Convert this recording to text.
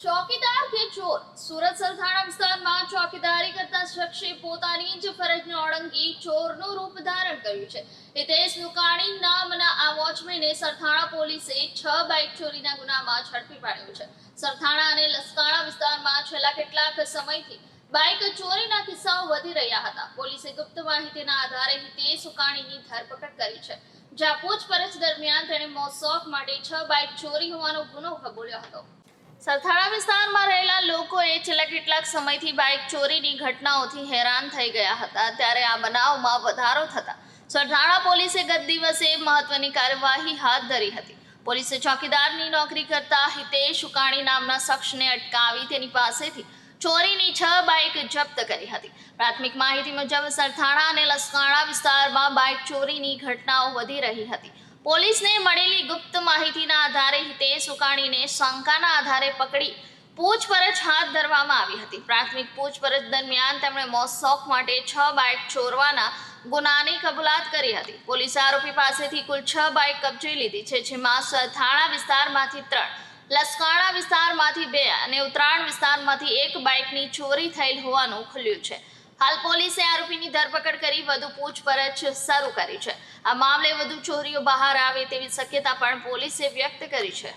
ચોકીદાર કે ચોર? સુરત સરથાણા વિસ્તારમાં ચોકીદારી કરતા શખ્સે પોતાની જ ફરજને ઓળંગી ચોરનું રૂપ ધારણ કર્યું છે. હિતેશ લુકાણી નામના આ વોચમેને સરથાણા પોલીસે છ બાઇક ચોરીના ગુનામાં ઝડપી પાડ્યો છે. સરથાણા અને લસકાણા વિસ્તારમાં છેલ્લા કેટલાક સમયથી બાઇક ચોરીના કિસ્સાઓ વધી રહ્યા હતા. પોલીસે ગુપ્ત માહિતીના આધારે હિતેશ સુકાણીની ધરપકડ કરી છે. જ્યાં પૂછપરછ દરમિયાન તેણે મોસોફ માટે છ બાઇક ચોરી હોવાનો ગુનો કબૂલ્યો હતો. સરથાણા વિસ્તારમાં રહેલા લોકોએ છેલ્લા કેટલાક સમયથી બાઇક ચોરીની ઘટનાઓથી હેરાન થઈ ગયા હતા. ત્યારે આ બનાવમાં વધારો થતા સરથાણા પોલીસે ગત દિવસે મહત્વની કાર્યવાહી હાથ ધરી હતી. પોલીસે ચોકીદારની નોકરી કરતા હિતેશ ઉકાણી નામના શખ્સને અટકાવી તેની પાસેથી ચોરીની છ બાઇક જપ્ત કરી હતી. પ્રાથમિક માહિતી મુજબ સરથાણા અને લસકાણા વિસ્તારમાં બાઇક ચોરીની ઘટનાઓ વધી રહી હતી. પોલીસને મળેલી ગુપ્ત માહિતીના આધારે હિતેશ ઉકાણીને શંકાના આધારે પકડી પૂછપરછ હાથ ધરવામાં આવી હતી. પ્રાથમિક પૂછપરછ દરમિયાન તેમણે મોસોક માટે છ બાઇક ચોરવાના ગુનાની કબૂલાત કરી હતી. પોલીસે આરોપી પાસેથી કુલ છ બાઇક કબજે લીધી છે, જેમાં થાણા વિસ્તારમાંથી ત્રણ, લસકાણા વિસ્તારમાંથી બે અને ઉત્તરાયણ વિસ્તારમાંથી એક બાઇકની ચોરી થયેલ હોવાનું ખુલ્યું છે. હાલ પોલીસે આરોપીની ધરપકડ કરી વધુ પૂછપરછ શરૂ કરી છે. આ મામલે વધુ ચોરીઓ બહાર આવે તેવી શક્યતા પણ પોલીસે વ્યક્ત કરી છે.